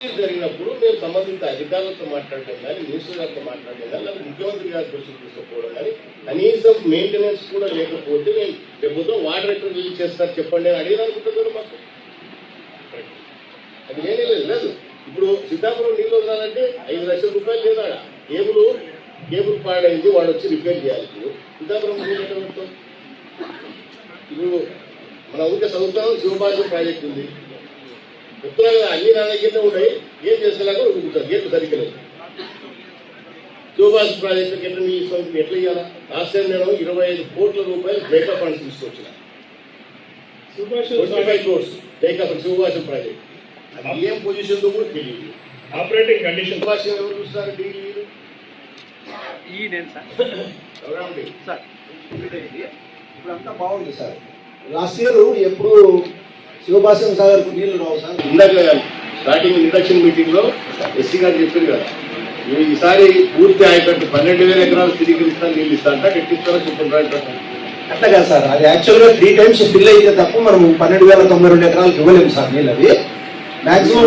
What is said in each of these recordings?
జరిగినప్పుడు మీరు సంబంధిత అధికారులతో మాట్లాడటం కానీ మినిస్టర్ గారితో మాట్లాడటం కానీ లేదా ముఖ్యమంత్రి గారి దృష్టికి తీసుకోవడం కానీ కనీసం మెయింటెనెన్స్ కూడా లేకపోతే నేను లేకపోతే వాటర్ ఎక్కడ రిలీజ్ చేస్తారు చెప్పండి అని అడిగినానుకుంటున్నారు మాకు. అది ఏమీ లేదు లేదు. ఇప్పుడు సీతాపురం నీళ్ళు వదలాలంటే ఐదు లక్షల రూపాయలు లేదా కేబుల్ కేబుల్ పాడైంది వాడు వచ్చి రిపేర్ చేయాలి. ఇప్పుడు సీతాపురం నీళ్ళు ఇప్పుడు ఊరికే చదువుతాం శివబాజు ప్రాజెక్ట్ ఉంది. చెప్తున్నా కదా అన్ని నా దగ్గరనే ఉన్నాయి ఏం చేసేలాగా ఉడుకుతారు గేట్లు సరిగ్గా శివబాజు ప్రాజెక్టుకి ఎట్లా నీ ఇస్తాం ఎట్లా ఇవ్వాలా లాస్ట్ టైం నేను ఇరవై ఐదు కోట్ల రూపాయలు బ్రేకప్ ఫండ్స్ తీసుకొచ్చిన. Twenty five crores breakup Sivabhashyam project. అది ఏం పొజిషన్ కూడా తెలియదు. ఆపరేటింగ్ కండిషన్ శివభాషం ఎవరు చూస్తారు? డీల్ మీరు ఈ నేను సార్. ఇప్పుడు అంతా బాగుంది సార్. లాస్ట్ ఇయర్ ఎప్పుడు శివభాసం సాగర్ నీళ్ళు రావు సార్. ఇందాక స్టార్టింగ్ ఇండక్షన్ మీటింగ్లో ఎస్సీ గారు చెప్పారు కదా ఈసారి పూర్తి ఆయకట్టు పన్నెండు వేల ఎకరాలు స్థిరీకరిస్తాను నీళ్ళు ఇస్తారంట ఎట్టిస్తారో చెప్పండి అట్లా కాదు సార్. అది యాక్చువల్గా త్రీ టైమ్స్ ఫిల్ అయితే తప్ప మనం పన్నెండు వేల తొంభై రెండు ఎకరాలకు ఇవ్వలేము సార్ నీళ్ళు అవి. మాక్సిమం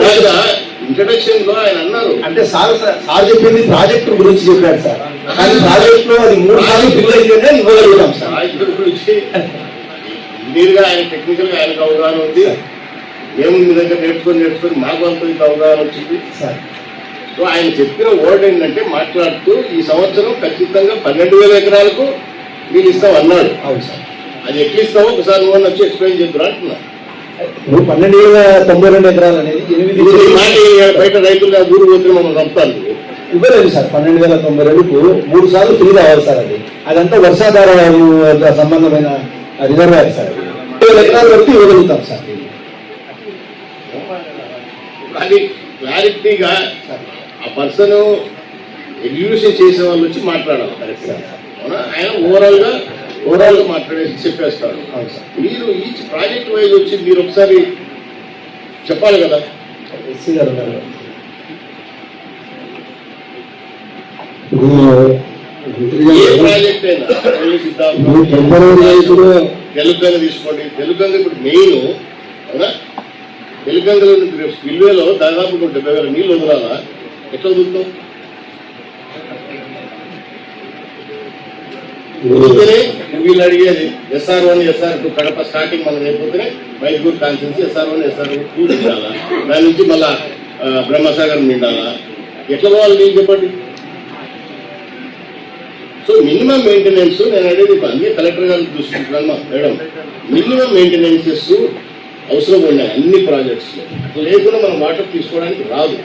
ఇంట్రడక్షన్లో ఆయన అన్నారు. అంటే సార్ సార్ చెప్పింది ప్రాజెక్టు గురించి చెప్పాడు సార్. కానీ ప్రాజెక్ట్లో అది మూడు సార్లు ఫిల్ అయితేనే ఇవ్వగలుగుతాం సార్. మీరుగా ఆయన టెక్నికల్గా ఆయనకు అవగాహన ఉంది. మేము మీ దగ్గర నేర్చుకొని నేర్చుకొని మాకు అంత ఇంత అవగాహన వచ్చింది. సార్. సో ఆయన చెప్పిన వర్డ్ ఏంటంటే మాట్లాడుతూ ఈ సంవత్సరం ఖచ్చితంగా పన్నెండు వేల ఎకరాలకు మీరు ఇస్తాం అన్నాడు. అవును సార్. అది ఎట్లా ఇస్తావో ఒకసారి నువ్వు వచ్చి ఎక్స్ప్లెయిన్ చేద్దురా అంటున్నా. ఇప్పుడు పన్నెండు వేల తొంభై రెండు ఎకరాలు అనేది ఎనిమిది బయట రైతులు ఊరు పోతే మమ్మల్ని చంపుతారు ఇవ్వలేదు సార్. పన్నెండు వేల తొంభై రెండుకు మూడు సార్లు ఫ్రీ కావాలి సార్ అది. అదంతా వర్షాధార సంబంధమైన రిజర్వాయర్ సార్. ఏడు ఎకరాల వరకు ఇవ్వగలుగుతాం సార్. అది క్లారిటీగా ఆ పర్సన్ ఎగ్జిక్యూషన్ చేసే వాళ్ళు వచ్చి మాట్లాడాలి. కరెక్ట్ అవునా? ఆయన ఓవరాల్గా ఓవరాల్గా మాట్లాడేసి చెప్పేస్తాడు. సార్. మీరు ఈచ్ ప్రాజెక్ట్ వైజ్ వచ్చి మీరు ఒకసారి చెప్పాలి కదా? ఎస్సీ గారు ప్రాజెక్ట్ అయినా? తెలుగు తీసుకోండి. తెలుగంగ ఇప్పుడు మెయిన్ అవునా? తెలుగంగలో స్పిల్వేలో దాదాపు నూట డెబ్బై వేల నీళ్ళు వదలాలా? ఎట్లా వదులుతాం? వదిలితేనే వీళ్ళు అడిగేది SR one SR two Kadapa starting మనం అయిపోతేనే మైదూర్ కాన్సెన్స్ ఎస్ఆర్ వన్ ఎస్ఆర్ టూ నిండాలా దాని నుంచి మళ్ళా బ్రహ్మసాగర్ నిండాలా? ఎట్లా పోవాలి నేను చెప్పండి? సో మినిమం మెయింటెనెన్స్ నేను అనేది అన్ని కలెక్టర్ గారు చూసుకుంటున్నాను మేడం. మినిమం మెయింటెనెన్సెస్ అవసరం ఉన్నాయి అన్ని ప్రాజెక్ట్స్ లేకుండా మనం వాటర్ తీసుకోవడానికి రాదు.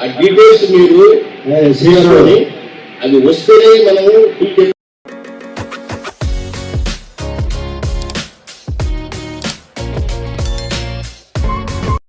ఆ డీటెయిల్స్ మీరు అది వస్తేనే మనము ఫుల్